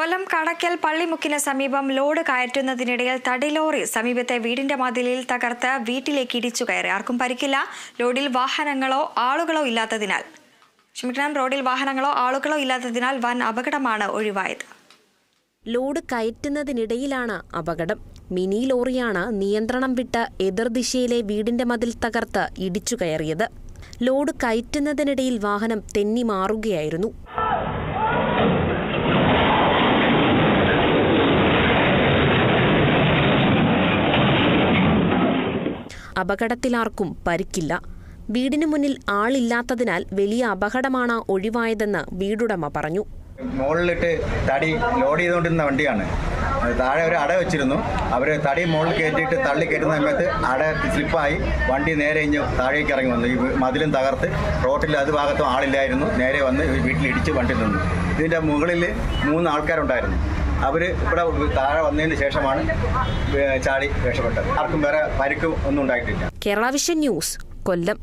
കൊല്ലം കടക്കൽ പള്ളിമുക്കിന് സമീപം ലോഡ് കയറ്റുന്നതിനിടയിൽ തടിലോറി സമീപത്തെ വീടിന്റെ മതിലിൽ തകർത്ത് വീട്ടിലേക്ക് ഇടിച്ചു കയറി. ആർക്കും പരിക്കില്ല. ലോഡിൽ വാഹനങ്ങളോ ആളുകളോ ഇല്ലാത്തതിനാൽ. ക്ഷമിക്കണം റോഡിൽ വാഹനങ്ങളോ ആളുകളോ ഇല്ലാത്തതിനാൽ വൻ അപകടമാണ് ഒഴിവായത്. ലോഡ് കയറ്റുന്നതിനിടയിലാണ് അപകടം. മിനി ലോറിയാണ് നിയന്ത്രണം വിട്ട് എതിർദിശയിലെ വീടിന്റെ മതിൽ തകർത്ത് ഇടിച്ചു കയറിയത്. ലോഡ് കയറ്റുന്നതിനിടയിൽ വാഹനം തെന്നി മാറുകയായിരുന്നു. അപകടത്തിലാർക്കും പരിക്കില്ല. വീടിന് മുന്നിൽ ആളില്ലാത്തതിനാൽ വലിയ അപകടമാണ് ഒഴിവായതെന്ന് വീടുടമ പറഞ്ഞു. മുകളിലിട്ട് തടി ലോഡ് ചെയ്തുകൊണ്ടിരുന്ന വണ്ടിയാണ്. താഴെ ഒരു അട വെച്ചിരുന്നു. അവർ തടി മുകളിൽ കയറ്റിയിട്ട് തള്ളി കയറ്റുന്ന സമയത്ത് അട സ്ലിപ്പായി വണ്ടി നേരെ ഇഞ്ഞ് താഴേക്ക് ഇറങ്ങി വന്നു. ഈ മതിലും തകർത്ത് റോട്ടിൽ അത് ഭാഗത്തും ആളില്ലായിരുന്നു. നേരെ വന്ന് വീട്ടിലിടിച്ച് വണ്ടി നിന്നു. ഇതിന്റെ മുകളിൽ മൂന്ന് ആൾക്കാരുണ്ടായിരുന്നു അവർ ഇവിടെ താഴെ വന്നതിന് ശേഷമാണ് ചാടി രക്ഷപ്പെട്ടത്. ആർക്കും വേറെ പരിക്കും ഒന്നും ഉണ്ടായിട്ടില്ല. Kerala vision news Kollam.